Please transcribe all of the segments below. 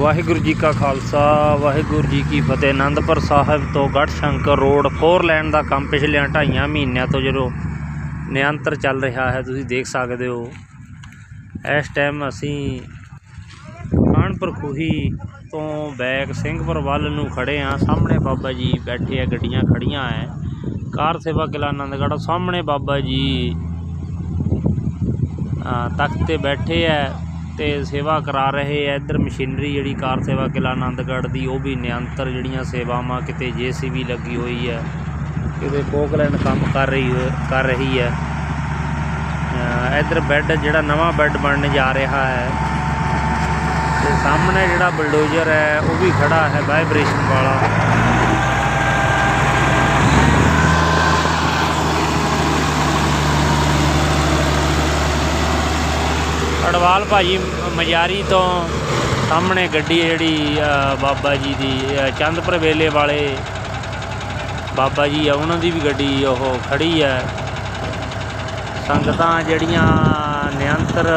ਵਾਹਿਗੁਰੂ ਜੀ ਕਾ ਖਾਲਸਾ, ਵਾਹਿਗੁਰੂ ਜੀ ਕੀ ਫਤਿਹ। ਆਨੰਦਪੁਰ ਸਾਹਿਬ ਤੋਂ ਗੜ੍ਹ Shankar road, four ਲੈਣ ਦਾ ਕੰਮ ਪਿਛਲੇ ਢਾਈਆਂ ਮਹੀਨਿਆਂ ਤੋਂ ਜਦੋਂ ਨਿਯੰਤਰ ਚੱਲ ਰਿਹਾ ਹੈ, ਤੁਸੀਂ ਦੇਖ ਸਕਦੇ ਹੋ। ਇਸ ਟਾਈਮ ਅਸੀਂ ਕਾਨਪੁਰ ਖੂਹੀ ਤੋਂ ਬੈਕ ਸਿੰਘਪੁਰ ਵੱਲ ਨੂੰ ਖੜੇ ਆ ਸਾਹਮਣੇ ਬਾਬਾ ਜੀ ਬੈਠੇ ਆ, ਗੱਡੀਆਂ ਖੜੀਆਂ ਐ। ਕਾਰ ਸੇਵਾ ਕਿਲਾ ਆਨੰਦਗੜ੍ਹ ਸਾਹਮਣੇ ਬਾਬਾ ਜੀ ਤਖਤ ਤੇ ਬੈਠੇ ਐ। ਤੇ ਸੇਵਾ ਕਰਾ ਰਹੇ ਐ ਇੱਧਰ ਮਸ਼ੀਨਰੀ ਜਿਹੜੀ ਕਾਰ ਸੇਵਾ ਕਿਲਾ ਆਨੰਦਗੜ੍ਹ ਦੀ, ਉਹ ਵੀ ਨਿਯੰਤਰ ਜਿਹੜੀਆਂ ਸੇਵਾਵਾਂ, ਕਿਤੇ ਜੇਸੀਬੀ ਲੱਗੀ ਹੋਈ ਹੈ ਕਿਤੇ ਪੋਕਲੈਂਡ ਕੰਮ ਕਰ ਰਹੀ ਹੋ- ਕਰ ਰਹੀ ਹੈ ਇੱਧਰ ਬੈੱਡ, ਜਿਹੜਾ ਨਵਾਂ ਬੈੱਡ ਬਣਨ ਜਾ ਰਿਹਾ ਹੈ। ਤੇ ਸਾਹਮਣੇ ਜਿਹੜਾ ਬਲਡੋਜ਼ਰ ਹੈ, ਉਹ ਵੀ ਖੜਾ ਹੈ, ਵਾਈਬ੍ਰੇਸ਼ਨ ਵਾਲਾ। ਅੜਵਾਲ ਭਾਜੀ ਮ- ਮਜਾਰੀ ਤੋਂ ਸਾਹਮਣੇ ਗੱਡੀ ਜਿਹੜੀ ਬਾਬਾ ਜੀ ਦੀ ਚੰਦਪੁਰ ਵੇਲੇ ਵਾਲੇ ਬਾਬਾ ਜੀ ਆ, ਉਹਨਾਂ ਦੀ ਵੀ ਗੱਡੀ ਉਹ ਖੜੀ ਹੈ। ਸੰਗਤਾਂ ਜਿਹੜੀਆਂ ਨਿਯੰਤਰ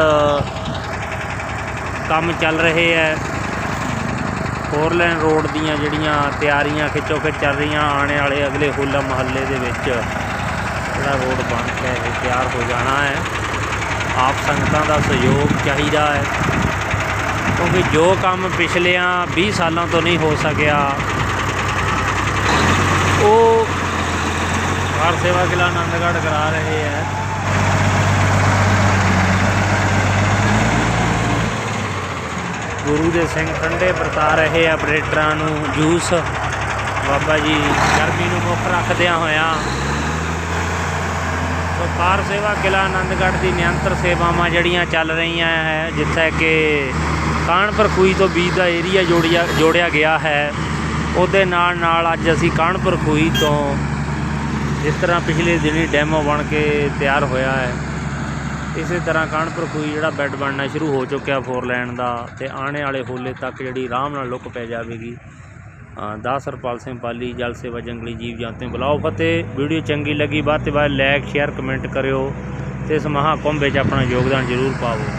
ਕੰਮ ਚੱਲ ਰਹੇ ਹੈ ਫੋਰ ਲਾਈਨ ਰੋਡ ਦੀਆਂ ਜਿਹੜੀਆਂ ਤਿਆਰੀਆਂ ਖਿੱਚੋ ਖਿੱਚ ਚੱਲ ਰਹੀਆਂ, ਆਉਣੇ ਵਾਲੇ ਅਗਲੇ ਹੋਲਾ ਮਹੱਲੇ ਦੇ ਵਿੱਚ ਜਿਹੜਾ ਰੋਡ ਬਣ ਕੇ ਇਹ ਤਿਆਰ ਹੋ ਜਾਣਾ ਹੈ। ਆਪ ਸੰਗਤਾਂ ਦਾ ਸਹਿਯੋਗ ਚਾਹੀਦਾ ਹੈ। ਕਿਉਂਕਿ ਜੋ ਕੰਮ ਪਿਛਲਿਆਂ 20 ਸਾਲਾਂ ਤੋਂ ਨਹੀਂ ਹੋ ਸਕਿਆ, ਉਹ ਕਾਰ ਸੇਵਾ ਕਿਲਾ ਆਨੰਦਗੜ੍ਹ ਕਰਾ ਰਹੇ ਹੈ। ਗੁਰੂ ਦੇ ਸਿੰਘ ਠੰਡੇ ਵਰਤਾ ਰਹੇ ਆਪਰੇਟਰਾਂ ਨੂੰ ਜੂਸ। ਬਾਬਾ ਜੀ, ਗਰਮੀ ਨੂੰ ਮੁੱਖ ਰੱਖਦਿਆਂ ਹੋਇਆਂ ਕਾਰ ਸੇਵਾ ਕਿਲਾ ਆਨੰਦਗੜ੍ਹ ਦੀ ਨਿਯੰਤਰ ਸੇਵਾਵਾਂ ਜਿਹੜੀਆਂ ਚੱਲ ਰਹੀਆਂ ਹੈ, ਜਿੱਥੇ ਕਿ ਕਾਨਪੁਰ ਖੂਈ ਤੋਂ ਬੀਜ ਦਾ ਏਰੀਆ ਜੋੜਿਆ ਜੋੜਿਆ ਗਿਆ ਹੈ। ਉਹਦੇ ਨਾਲ ਨਾਲ ਅੱਜ ਅਸੀਂ ਕਾਨਪੁਰ ਖੂਈ ਤੋਂ ਜਿਸ ਤਰ੍ਹਾਂ ਪਿਛਲੇ ਦਿਨੀ ਡੈਮੋ ਬਣ ਕੇ ਤਿਆਰ ਹੋਇਆ ਹੈ। ਇਸੇ ਤਰ੍ਹਾਂ ਕਾਨਪੁਰ ਖੂਈ ਜਿਹੜਾ ਬੈੱਡ ਬਣਨਾ ਸ਼ੁਰੂ ਹੋ ਚੁੱਕਿਆ ਫੋਰ ਲੈਣ ਦਾ ਤੇ ਆਉਣੇ ਵਾਲੇ ਹੋਲੇ ਤੱਕ ਜਿਹੜੀ ਆਰਾਮ ਨਾਲ ਲੁੱਕ ਪੈ ਜਾਵੇਗੀ। ਅ, ਦਾਸ ਹਰਪਾਲ ਸਿੰਘ ਪਾਲੀ ਜਲ ਸੇਵਾ ਜੰਗਲੀ ਜੀਵ ਜਾਂਤੇ ਬੁਲਾਓ ਫਤਿਹ। ਵੀਡੀਓ ਚੰਗੀ ਲੱਗੀ ਬਾਅਦ ਤੇ ਬਾਅਦ ਲਾਈਕ ਸ਼ੇਅਰ ਕਮੈਂਟ ਕਰਿਓ ਤੇ ਇਸ ਮਹਾਕੁੰਭ ਵਿੱਚ ਆਪਣਾ ਯੋਗਦਾਨ ਜ਼ਰੂਰ ਪਾਓ।